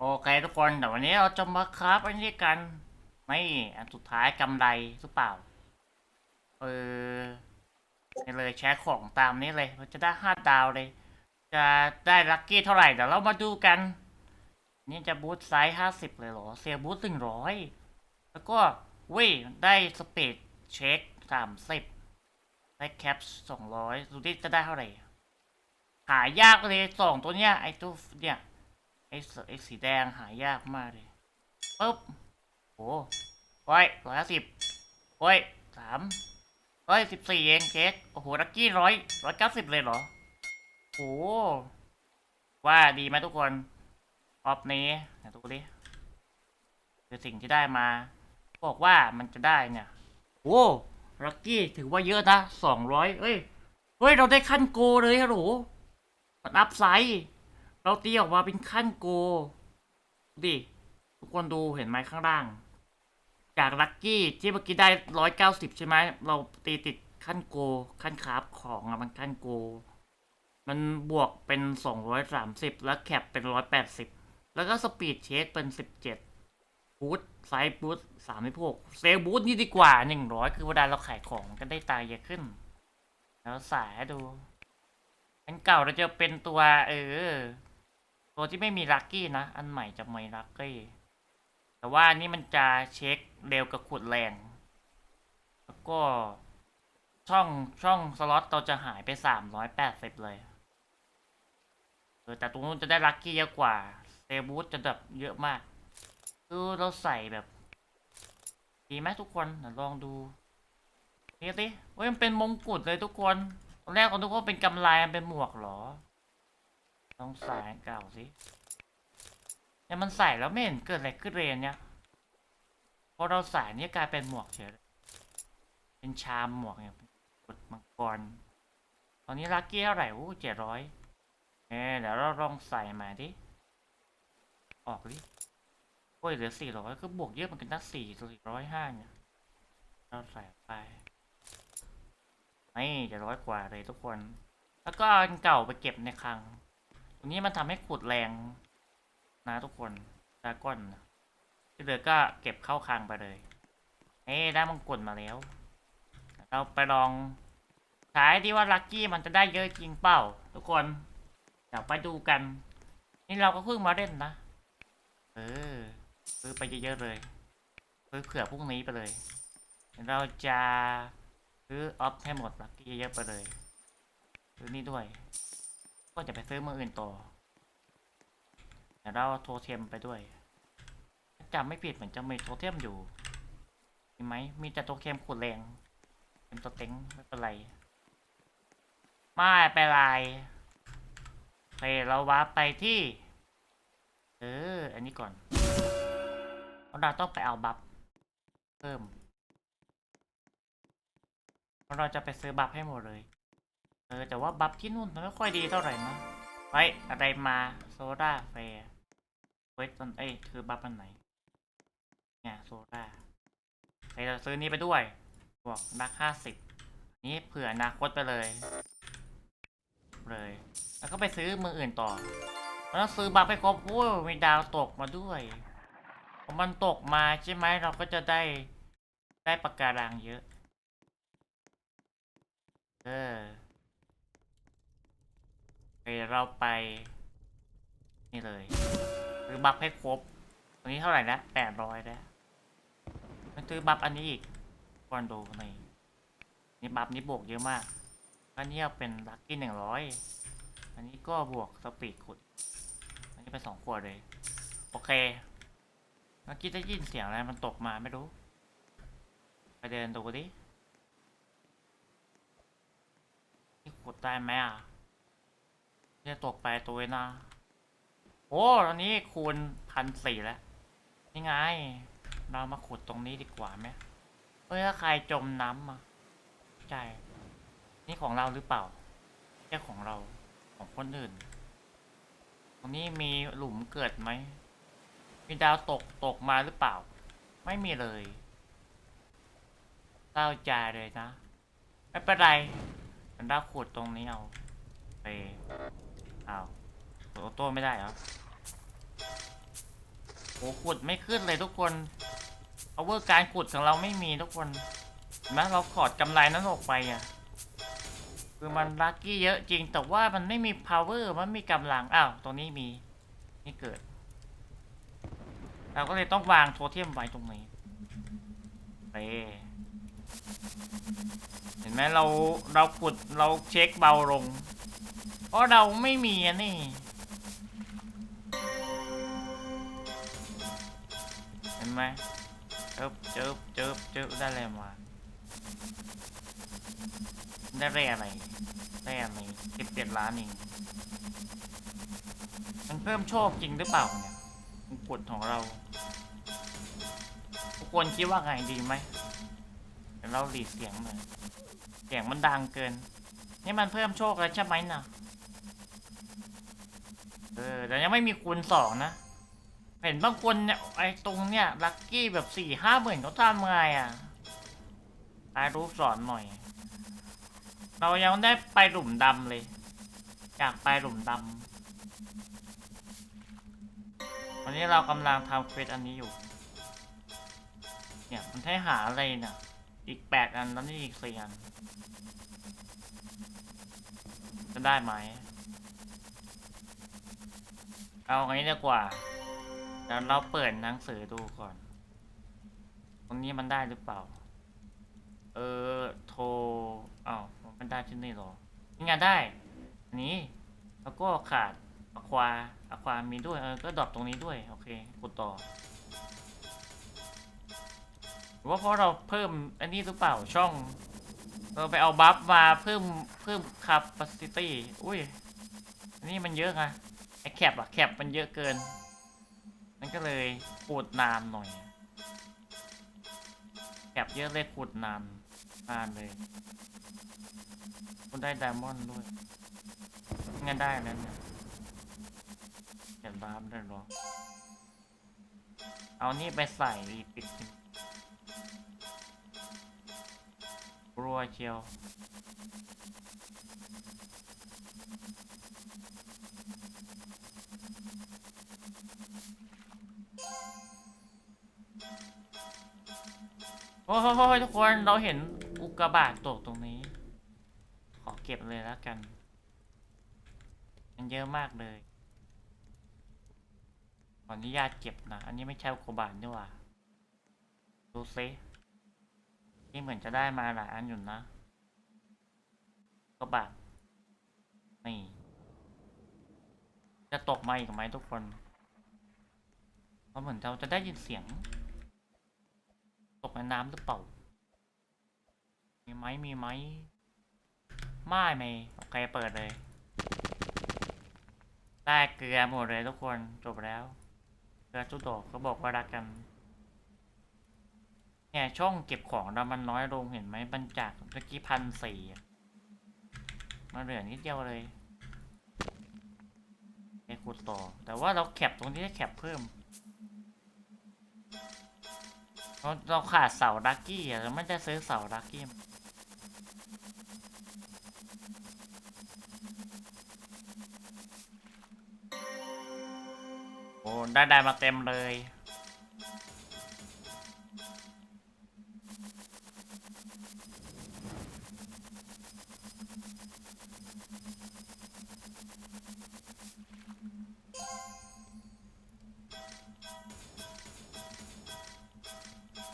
โอเคทุกคนแต่วันนี้เราจะมาคราฟอันนี้กัน ไม่อันสุดท้ายกำไรหรือเปล่า เออนี่เลยแชร์ของตามนี้เลยเราจะได้ห้าดาวเลย จะได้ลัคกี้เท่าไหร่เดี๋ยวเรามาดูกัน นี่จะบูทไซส์ห้าสิบเลยเหรอ เซียบูทหนึ่งร้อยแล้วก็เว้ยได้สเปดเช็คสามสิบได้แคปสองร้อยดูที่จะได้เท่าไหร่ หายากเลยสองตัวเนี้ยไอ้ตัวเนี่ย ไอ้สไอ้สีแดงหายากมากเลยปุ๊บโอ้โอ้ยร้อยห้าสิบโอ้ยสามร้อยสิบสี่เองเค้กโอ้โหลักกี้ร้อยร้อยเก้าสิบเลยเหรอโอ้ว่าดีไหมทุกคนออฟนี้ไหนดูดิคือสิ่งที่ได้มา บอกว่ามันจะได้เนี่ยโอ้ลักกี้ถือว่าเยอะนะสองร้อยเอ้ยเฮ้ย เราได้ขั้นโกเลยฮัลโหลมันอัพไซด์ เราตีออกมาเป็นขั้นโกดูดิทุกคนดูเห็นไหมข้างล่าง จากลัคกี้ที่เมื่อกี้ได้ร้อยเก้าสิบใช่ไหมเราตีติดขั้นโกขั้นคราฟของอะมันขั้นโก มันบวกเป็นสองร้อยสามสิบแล้วแคปเป็นร้อยแปดสิบแล้วก็สปีดเชคเป็นสิบเจ็ดบูทไซส์บูทสามสิบหกเซลบูทนี่ดีกว่าหนึ่งร้อยคือเวลาเราขายของก็ได้ตายเยอะขึ้น แล้วสายให้ดูอันเก่าเราจะเป็นตัว เออ ตัวที่ไม่มีลัคกี้นะ อันใหม่จะไม่ลัคกี้ แต่ว่าอันนี้มันจะเช็คเร็วกับขุดแรง แล้วก็ช่องช่องสล็อตเราจะหายไปสามร้อยแปดสิบเลยเออแต่ตรงนู้นจะได้ลัคกี้เยอะกว่าเซบูตจะแบบเยอะมาก คือเราใส่แบบ ดีไหมทุกคนเดี๋ยวลองดูนี่สิเว้ยมันเป็นมงกุฎเลยทุกคนตอนแรกคนทุกคนเป็นกำไลมันเป็นหมวกเหรอ ต้องใส่เก่าสิเนี่ยมันใส่แล้วไม่เห็นเกิดอะไรขึ้นเลยนเนี่ยพอเราใส่เนี่ยกลายเป็นหมวกเฉยเป็นชามหมวกเนี่ยกุฎมังกร ตอนนี้ลัคกี้เท่าไหร่โอ้เจ็ดร้อยเออเดี๋ยวเราลองใส่มาดิ ออกดิโอ้ยเหลือสี่ร้อยก็บวกเยอะเหมือนกันนะสี่สี่ร้อยห้าเนี่ยเราใส่ไปนี่จะร้อยกว่าเลยทุกคน แล้วก็เอาอันเก่าไปเก็บในคลัง นี้มันทำให้ขุดแรงนะทุกคนดาก้อนที่เหลือก็เก็บเข้าคลังไปเลยเอ้ได้มังกรมาแล้ว เราไปลองใช้ที่ว่าลัคกี้มันจะได้เยอะจริงเปล่า ทุกคนเดี๋ยวไปดูกัน นี่เราก็เพิ่งมาเล่นนะ เออซื้อไปเยอะๆเลยซื้อเผื่อพรุ่งนี้ไปเลย เราจะซื้อออฟให้หมดลักกี้เยอะๆไปเลยซื้อนี่ด้วย ก็จะไปซื้อมืออื่นต่อเดี๋ยวเราโทเทมไปด้วยจำไม่ผิดเหมือนจะมีโทเทมอยู่มีไหมมีแต่โทเทมขุดแรงเป็นตัวเต็งไม่เป็นไรไม่เป็นไรโอเราวาร์ปไปที่ เออ อันนี้ก่อนเราต้องไปเอาบัฟเพิ่มเราจะไปซื้อบัฟให้หมดเลย เออแต่ว่าบัฟที่นู่นมันไม่ค่อยดีเท่าไหร่นะเฮ้อะไรมาโซดาแฟร์เวทตนเอ้ยคือบัฟอันไหนเนี่ยโซดาไปเราซื้อนี้ไปด้วยบวกนักห้าสิบนี้เผื่ออนาคตไปเลย เลย แล้วก็ไปซื้อมืออื่นต่อแล้วซื้อบัฟไปครบโอ้ยมีดาวตกมาด้วยพอมันตกมาใช่ไหมเราก็จะได้ได้ปากการังเยอะ เออ เราไป นี่เลยซื้อบัฟให้ครบ ตรงนี้เท่าไหร่นะแปดร้อยแล้วมันซื้อบัฟอันนี้อีกก่อนดูนี่นี่บัฟนี้บวกเยอะมากอันนี้เอาเป็นลัคกี้หนึ่งร้อยอันนี้ก็บวกสปีดขุด อันนี้เป็นสองขวดเลย โอเคเมื่อกี้ได้ยินเสียงอะไรมันตกมาไม่รู้ ไปเดินดูดินี่ขุดได้ไหมอะ จะตกไปตัวเองนะโอ้ตอนนี้คูณพันสี่แล้วนี่ไง เรามาขุดตรงนี้ดีกว่าไหมเฮ้ยถ้าใครจมน้ำอะใช่นี่ของเราหรือเปล่าแค่ของเราของคนอื่น ตรงนี้มีหลุมเกิดไหม มีดาวตกตกมาหรือเปล่า ไม่มีเลยเศร้าใจเลยนะ ไม่เป็นไรมันดาขุดตรงนี้เอาไป อาโอโต้ไม่ได้เหรอโอ้ขุดไม่ขึ้นเลยทุกคน power การขุดของเราไม่มีทุกคนเห็นไหมเราขอดกำไรนั้นออกไปอะคือมันลัคกี้เยอะจริงแต่ว่ามันไม่มี power มันมีกำลังอ้าวตรงนี้มีนี่เกิด เราก็เลยต้องวางโทเทมไว้ตรงนี้เปเห็นไหมเราเราขุดเราเช็คเบาลง เพราะเราไม่มีอันนี่ เห็นไหมเจิบเจิบเจิบเจิบได้อะไรมา ได้เรอะไรได้อะไรสิบเจ็ดล้านเองมันเพิ่มโชคจริงหรือเปล่าเนี่ยกฎของเราทุกคนคิดว่าไงดีไหมเดี๋ยวเราหลีเสียงหน่อยเสียงมันดังเกิน นี่มันเพิ่มโชคแล้วใช่ไหมน่ะ เออแต่ยังไม่มีคูณสองนะ เห็นบางคนเนี่ยไอ้ตรงเนี่ยลัคกี้แบบสี่ห้าหมื่นเขาทำไงอะตายรูปสอนหน่อย เรายังได้ไปหลุมดำเลย อยากไปหลุมดำวันนี้เรากำลังทำเควสอันนี้อยู่ เนี่ยมันให้หาอะไรเนี่ยอีกแปดอันแล้วนี่อีกสี่อัน จะได้ไหม เอางี้ดีกว่าเดี๋ยวเราเปิดหนังสือดูก่อน ตรงนี้มันได้หรือเปล่า เออ โทรอ้าวมันได้ที่นี่หรอนี่ไงได้ อันนี้ แล้วก็ขาดอะควาอะความีด้วย เออ ก็ดรอปตรงนี้ด้วย โอเค กดต่อหรือว่าเพราะเราเพิ่มอันนี้หรือเปล่าช่อง เราไปเอาบัฟมาเพิ่มเพิ่ม capacity อุ้ย อันนี้มันเยอะไง แคปอะแคปมันเยอะเกิน มันก็เลยขูดนานหน่อยแคปเยอะเลยขูดนานนานเลยคุณได้ไดมอนด์ด้วยงั้นได้แล้วเนี่ยเขียนบ้าได้หรอ เอานี่ไปใส่อีปิดกลัวเชียว โอ้โหทุกคนเราเห็นอุกกาบาตตกตรงนี้ ขอเก็บเลยแล้วกัน มันเยอะมากเลยขออนุญาตเก็บนะ อันนี้ไม่ใช่อุกกาบาตนี่หว่าดูซินี่เหมือนจะได้มาหลายอันอยู่นะอุกกาบาตนี่จะตกมาอีกไหมทุกคนเพราะเหมือนเราจะได้ยินเสียง ตกในน้ำหรือเปล่า มีไหมมีไหมไม่ไม่โอเคเปิดเลยได้เกลือหมดเลยทุกคนจบแล้วเกลือทุกดอกเขาบอกว่ารักกันเนี่ยช่องเก็บของเรามันน้อยลงเห็นไหมบรรจากเมื่อกี้พันสี่มาเหลือนิดเดียวเลยแค่ขุดต่อ แต่ว่าเราแคปตรงนี้ได้แคปเพิ่ม เราเราขาดเสาดักกี้อะเราไม่ได้ซื้อเสาดักกี้โอ้ได้ได้มาเต็มเลย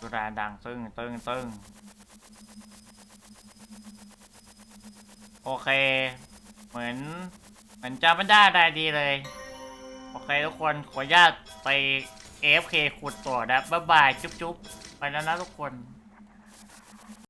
สุราดังตึ้งตึ้งตึ้งโอเค เหมือน เหมือนจะไม่ได้ได้ดีเลย โอเคทุกคนขออนุญาตไป AFK ขุดต่อนะบ๊ายบาย จุ๊บๆไปแล้วนะทุกคน